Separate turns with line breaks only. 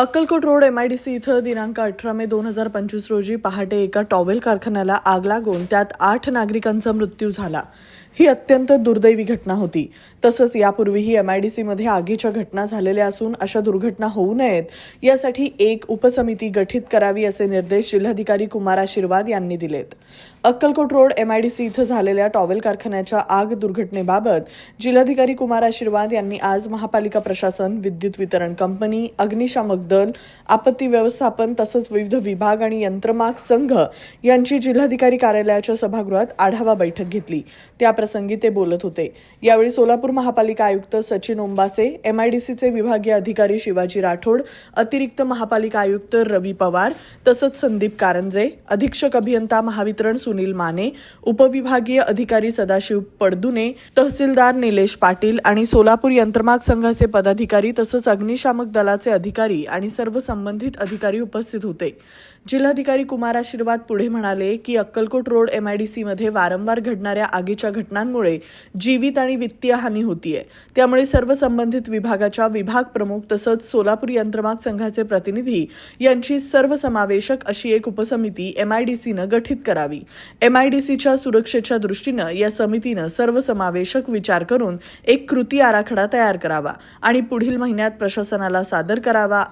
Akkalkot road M I D C इथं दिनांक अठरा मे दोन हजार पंचवीस रोजी पहाटे एका टॉवेल कारखान्याला आग लागून त्यात आठ नागरिकांचा मृत्यू झाला. ही अत्यंत दुर्दैवी घटना होती. तसंच यापूर्वीही सीमध्ये आगीच्या घटना झालेल्या असून अशा दुर्घटना होऊ नयेत यासाठी एक उपसमिती गठीत करावी असे निर्देश जिल्हाधिकारी कुमार आशीर्वाद यांनी दिलेत. Akkalkot road M I D C इथं झालेल्या टॉवेल कारखान्याच्या आग दुर्घटनेबाबत जिल्हाधिकारी कुमार आशीर्वाद यांनी आज महापालिका प्रशासन विद्युत वितरण कंपनी अग्निशामक दल आपत्ती व्यवस्थापन तसंच विविध विभाग आणि यंत्रमाग संघ यांची जिल्हाधिकारी कार्यालयाच्या सभागृहात आढावा बैठक घेतली. त्याप्रसंगी ते बोलत होते. यावेळी सोलापूर महापालिका आयुक्त सचिन ओंबासे एमआयडीसीचे विभागीय अधिकारी शिवाजी राठोड अतिरिक्त महापालिका आयुक्त रवी पवार तसंच संदीप कारंजे अधीक्षक अभियंता महावितरण सुनील माने उपविभागीय अधिकारी सदाशिव पडदुने तहसीलदार निलेश पाटील आणि सोलापूर यंत्रमाग संघाचे पदाधिकारी तसंच अग्निशामक दलाचे अधिकारी आणि सर्व संबंधित अधिकारी उपस्थित होते. जिल्हाधिकारी कुमार आशीर्वाद पुढे म्हणाले की अक्कलकोट रोड एमआयडीसीमध्ये वारंवार घडणाऱ्या आगीच्या घटनांमुळे जीवित आणि वित्तीय हानी होतीये. त्यामुळे सर्व संबंधित विभागाच्या विभाग प्रमुख तसंच सोलापूर यंत्रमाग संघाचे प्रतिनिधी यांची सर्वसमावेशक अशी एक उपसमिती एमआयडीसीनं गठीत करावी. एमआयडीसीच्या सुरक्षेच्या दृष्टीनं या समितीनं सर्वसमावेशक विचार करून एक कृती आराखडा तयार करावा आणि पुढील महिन्यात प्रशासनाला सादर करावा